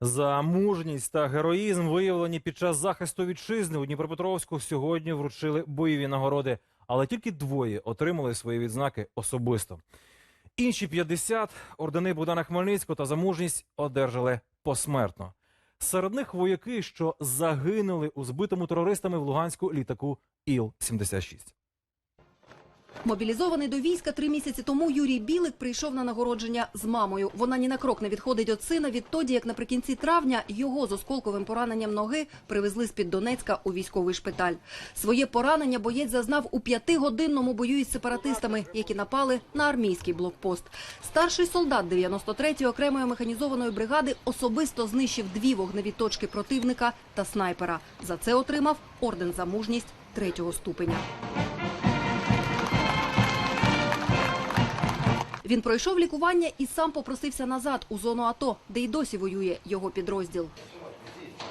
За мужність та героїзм, виявлені під час захисту вітчизни у Дніпропетровську, сьогодні вручили бойові нагороди, але тільки двоє отримали свої відзнаки особисто. Інші 50 ордени Богдана Хмельницького та за мужність одержали посмертно. Серед них вояки, що загинули у збитому терористами в Луганську літаку Іл-76. Мобілізований до війська три місяці тому Юрій Білик прийшов на нагородження з мамою. Вона ні на крок не відходить від сина відтоді, як наприкінці травня його з осколковим пораненням ноги привезли з-під Донецька у військовий шпиталь. Своє поранення боєць зазнав у п'ятигодинному бою із сепаратистами, які напали на армійський блокпост. Старший солдат 93-ї окремої механізованої бригади особисто знищив дві вогневі точки противника та снайпера. За це отримав орден за мужність третього ступеня. Він пройшов лікування і сам попросився назад у зону АТО, де й досі воює його підрозділ.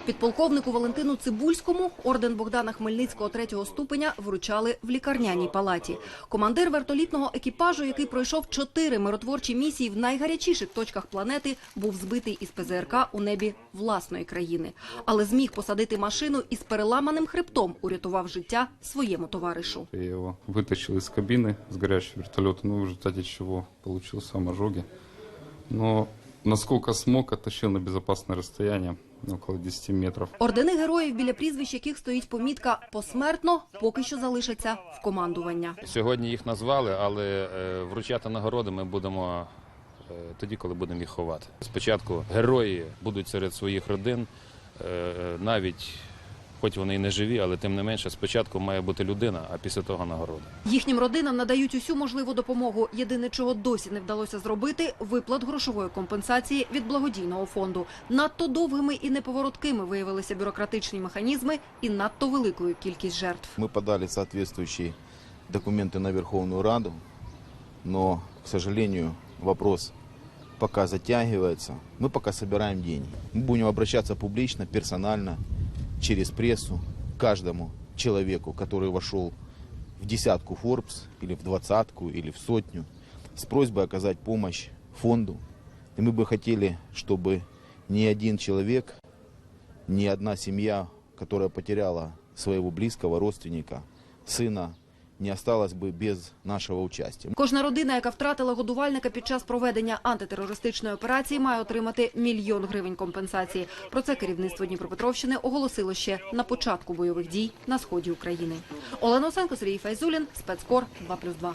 Підполковнику Валентину Цибульському орден Богдана Хмельницького третього ступеня вручали в лікарняній палаті. Командир вертолітного екіпажу, який пройшов чотири миротворчі місії в найгарячіших точках планети, був збитий із ПЗРК у небі власної країни, але зміг посадити машину із переламаним хребтом, урятував життя своєму товаришу. Я его вытащил из кабины с горящего вертолета, ну, в результате чего получил сам ожоги. Но насколько смог, оттащил на безопасное расстояние, около 10 метров. Ордени героїв, біля прізвищ яких стоїть помітка посмертно, поки що залишаться в командування. Сьогодні їх назвали, але е, вручати нагороди ми будемо е, тоді, коли будемо їх ховати. Спочатку герої будуть серед своїх родин, е, навіть хоч вони і не живі, але тим не менше, спочатку має бути людина, а після того нагорода. Їхнім родинам надають усю можливу допомогу. Єдине, чого досі не вдалося зробити – виплат грошової компенсації від благодійного фонду. Надто довгими і неповороткими виявилися бюрократичні механізми і надто великою кількість жертв. Мы подали соответствующие документы на Верховную Раду, но, к сожалению, вопрос пока затягивается. Мы пока собираем деньги. Мы будем обращаться публично, персонально, через прессу, каждому человеку, который вошел в десятку Forbes, или в двадцатку, или в сотню, с просьбой оказать помощь фонду. И мы бы хотели, чтобы ни один человек, ни одна семья, которая потеряла своего близкого родственника, сына, не осталось бы без нашего участия. Кожна родина, яка втратила годувальника під час проведення антитерористичної операції, має отримати мільйон гривень компенсації. Про це керівництво Дніпропетровщини оголосило ще на початку бойових дій на сході України. Олена Осенко, Сергій Файзулін, спецкор 2+,2.